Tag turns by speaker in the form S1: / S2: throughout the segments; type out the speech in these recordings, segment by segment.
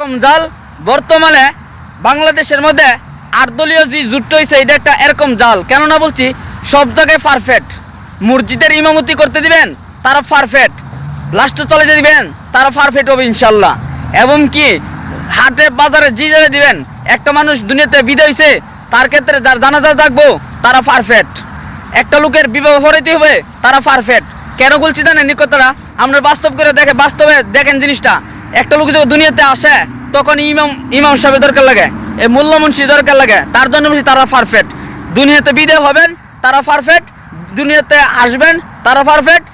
S1: এরকম জাল বর্তমানে বাংলাদেশের মধ্যে আটদলীয় যে জুট হয়েছে এটা একটা এরকম জাল। কেননা বলছি, সব জায়গায় পারফেক্ট মসজিদের ইমামতি করতে দিবেন, তারা পারফেক্ট লাস্টে চলে যেতে দিবেন, তারা পারফেক্ট হবে ইনশাল্লাহ। এবং কি, হাটে, বাজারে যে জায়গায় দিবেন, একটা মানুষ দুনিয়াতে বিদায় হয়েছে তার ক্ষেত্রে যার জানাজা থাকব, তারা পারফেক্ট একটা লোকের বিবাহ হরাইতে হবে, তারা পারফেক্ট কেন বলছি জানেন নিকটরা আমরা বাস্তব করে দেখে, বাস্তবে দেখেন জিনিসটা। একটা লোক যখন দুনিয়াতে আসে, তখন ইমাম ইমাম সাহেবের দরকার লাগে এই মূল্য মুন্সি দরকার লাগে, তার জন্য বলছি তারা পারফেক্ট দুনিয়াতে বিদায় হবেন, তারা পারফেক্ট দুনিয়াতে আসবেন, তারা পারফেক্ট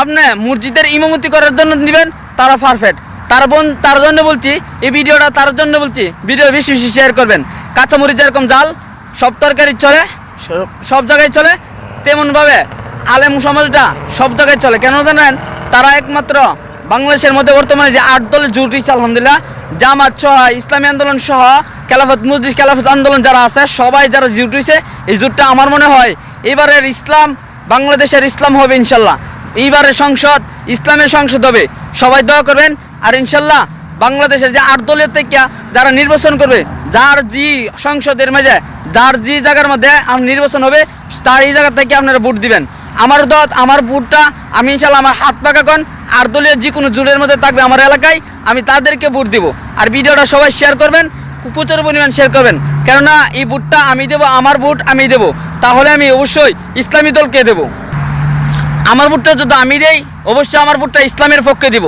S1: আপনি মসজিদের ইমামতি করার জন্য দিবেন, তারা পারফেক্ট তার বোন, তার জন্য বলছি, এই ভিডিওটা তার জন্য বলছি, ভিডিও বেশি বেশি শেয়ার করবেন। কাঁচামরিচ যেরকম জাল, সব তরকারি চলে সব জায়গায় চলে, তেমনভাবে আলেম সমাজটা সব জায়গায় চলে। কেন জানেন? তারা একমাত্র বাংলাদেশের মধ্যে বর্তমানে যে আট দলের জুট হয়েছে আলহামদুলিল্লাহ। জামাত সহ, ইসলামী আন্দোলন সহ, খেলাফত মুসলিম খেলাফত আন্দোলন যারা আছে, সবাই যারা জুট হয়েছে এই জুটটা আমার মনে হয় এবারের ইসলাম, বাংলাদেশের ইসলাম হবে ইনশাল্লাহ। এইবারের সংসদ, ইসলামের সংসদ হবে। সবাই দোয়া করবেন। আর ইনশাল্লাহ বাংলাদেশের যে আট দলীয় থেকে যারা নির্বাচন করবে, যার যে সংসদের মাঝে, যার যে জায়গার মধ্যে নির্বাচন হবে, তার এই জায়গা থেকে আপনারা ভোট দিবেন। আমার দত, আমার বুটটা, আমি ইনশাল্লাহ আমার হাত পাকা কন আর দলীয় যে কোনো জোটের মধ্যে থাকবে আমার এলাকায়, আমি তাদেরকে বুট দিব। আর ভিডিওটা সবাই শেয়ার করবেন, প্রচুর পরিমাণ শেয়ার করবেন। কেননা এই বুটটা আমি দেবো, আমার বুট আমি দেবো। তাহলে আমি অবশ্যই ইসলামী দলকে দেবো। আমার বুটটা যদি আমি দেই, অবশ্যই আমার বুটটা ইসলামের পক্ষে দিব।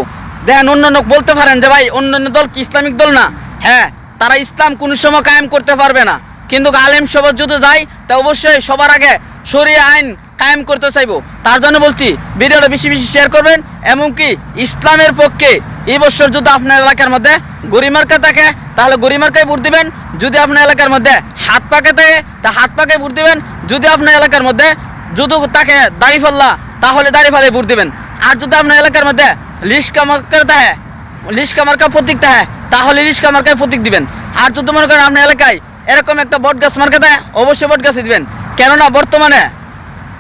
S1: দেখেন, অন্য লোক বলতে পারেন যে, ভাই অন্যান্য দল কি ইসলামিক দল না? হ্যাঁ তারা ইসলাম কোনো সময় কায়েম করতে পারবে না। কিন্তু আলেম সবার যদি যায়, তা অবশ্যই সবার আগে সরিয়ে আইন কায়েম করতে চাইব। তার জন্য বলছি, ভিডিওটা বেশি বেশি শেয়ার করবেন, এমনকি ইসলামের পক্ষে এই বছর যদি আপনার এলাকার মধ্যে গরিমার্কা থাকে, তাহলে গরিমার্কায় ভোট দিবেন। যদি আপনার এলাকার মধ্যে হাত পাকে থাকে, তা হাত পাকে ভোট দিবেন। যদি আপনার এলাকার মধ্যে যদি তাকে দাড়ি ফেললা তাহলে দাড়ি ফেলে ভোট দিবেন। আর যদি আপনার এলাকার মধ্যে লিস্কা মার্কার থাকে লিস্কা মার্কা প্রতীক থাকে, তাহলে লিস্কা মার্কায় প্রতীক দিবেন। আর যদি মনে করেন আপনার এলাকায় এরকম একটা বট গাছ মার্কা থাকে, অবশ্যই বট গাছে দিবেন। কেননা বর্তমানে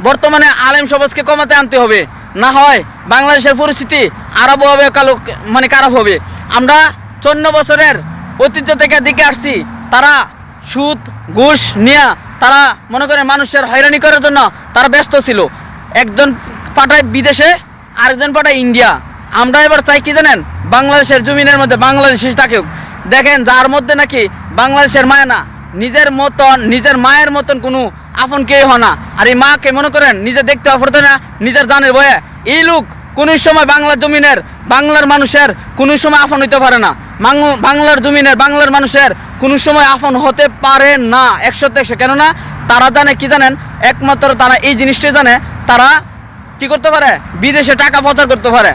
S1: বর্তমানে আলেম সমাজকে কমাতে আনতে হবে। না হয় বাংলাদেশের পরিস্থিতি আরব হবে, কালো মানে খারাপ হবে। আমরা চন্ন বছরের ঐতিহ্য থেকে দিকে আসছি। তারা সুদ, ঘুষ নিয়ে তারা মনে করে মানুষের হয়রানি করার জন্য তারা ব্যস্ত ছিল। একজন পাঠায় বিদেশে, আরেকজন পাঠায় ইন্ডিয়া। আমরা এবার চাই কি জানেন? বাংলাদেশের জমিনের মধ্যে বাংলাদেশি থাকুক। দেখেন, যার মধ্যে নাকি বাংলাদেশের মায়া না, নিজের মতন, নিজের মায়ের মতন কোনো আপন কেউ হয় না। আর এই মাকে মনে করেন, নিজে দেখতে অপরতে না, নিজের জানের বয়ে এই লোক কোনো সময় বাংলার জমিনের, বাংলার মানুষের কোনো সময় আপন হইতে পারে না। বাংলার জমিনের, বাংলার মানুষের কোনো সময় আপন হতে পারে না, একশোতে একশো। কেননা তারা জানে কি জানেন? একমাত্র তারা এই জিনিসটাই জানে, তারা কি করতে পারে? বিদেশে টাকা প্রচার করতে পারে।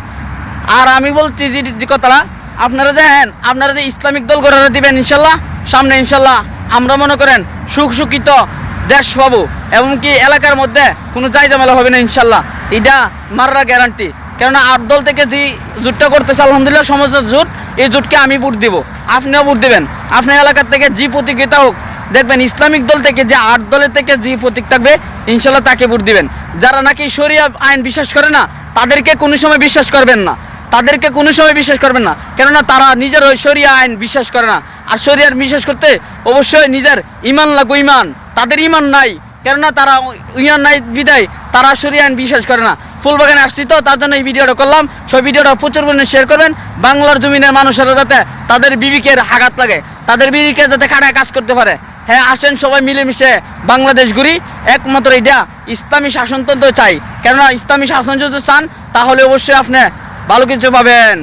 S1: আর আমি বলছি যে কথাটা, আপনারা দেখেন আপনারা যে ইসলামিক দল করে দিবেন, ইনশাল্লাহ, সামনে ইনশাল্লাহ, আমরা মনে করেন সুখ সুখিত দেশ পাবো, এমনকি এলাকার মধ্যে কোনো যাই ঝামেলা হবে না, ইনশাল্লাহ। এটা মারার গ্যারান্টি কেননা আট দল থেকে যে জুটটা করতেছে, আলহামদুলিল্লাহ সমাজের জুট, এই জুটকে আমি ভোট দিব। আপনিও ভোট দেবেন। আপনার এলাকার থেকে যে প্রতিযোগিতা হোক, দেখবেন ইসলামিক দল থেকে যে আট দলের থেকে যে প্রতীক থাকবে, ইনশাল্লাহ তাকে ভোট দিবেন। যারা নাকি শরিয়া আইন বিশ্বাস করে না, তাদেরকে কোনো সময় বিশ্বাস করবেন না। তাদেরকে কোনো সময় বিশ্বাস করবেন না। কেননা তারা নিজের ওই শরিয়া আইন বিশ্বাস করে না। আর শরিয়ার বিশ্বাস করতে অবশ্যই নিজের ইমান লাগো ইমান। তাদের ইমান নাই। কেননা তারা ইমান নাই বিদায়, তারা শরিয়া আইন বিশ্বাস করে না। ফুলবাগানে আসছি তো, তার জন্য এই ভিডিওটা করলাম। সেই ভিডিওটা প্রচুর পরিমাণে শেয়ার করবেন। বাংলার জমিনের মানুষেরা যাতে তাদের বিবিকের আঘাত লাগে, তাদের বিবিকে যাতে খাটায় কাজ করতে পারে। হ্যাঁ আসেন সবাই মিলেমিশে বাংলাদেশ ঘুরি। একমাত্র এটা ইসলামী শাসনতন্ত্র চাই। কেননা ইসলামী শাসন যদি চান, তাহলে অবশ্যই আপনি ভালো কিছু পাবেন।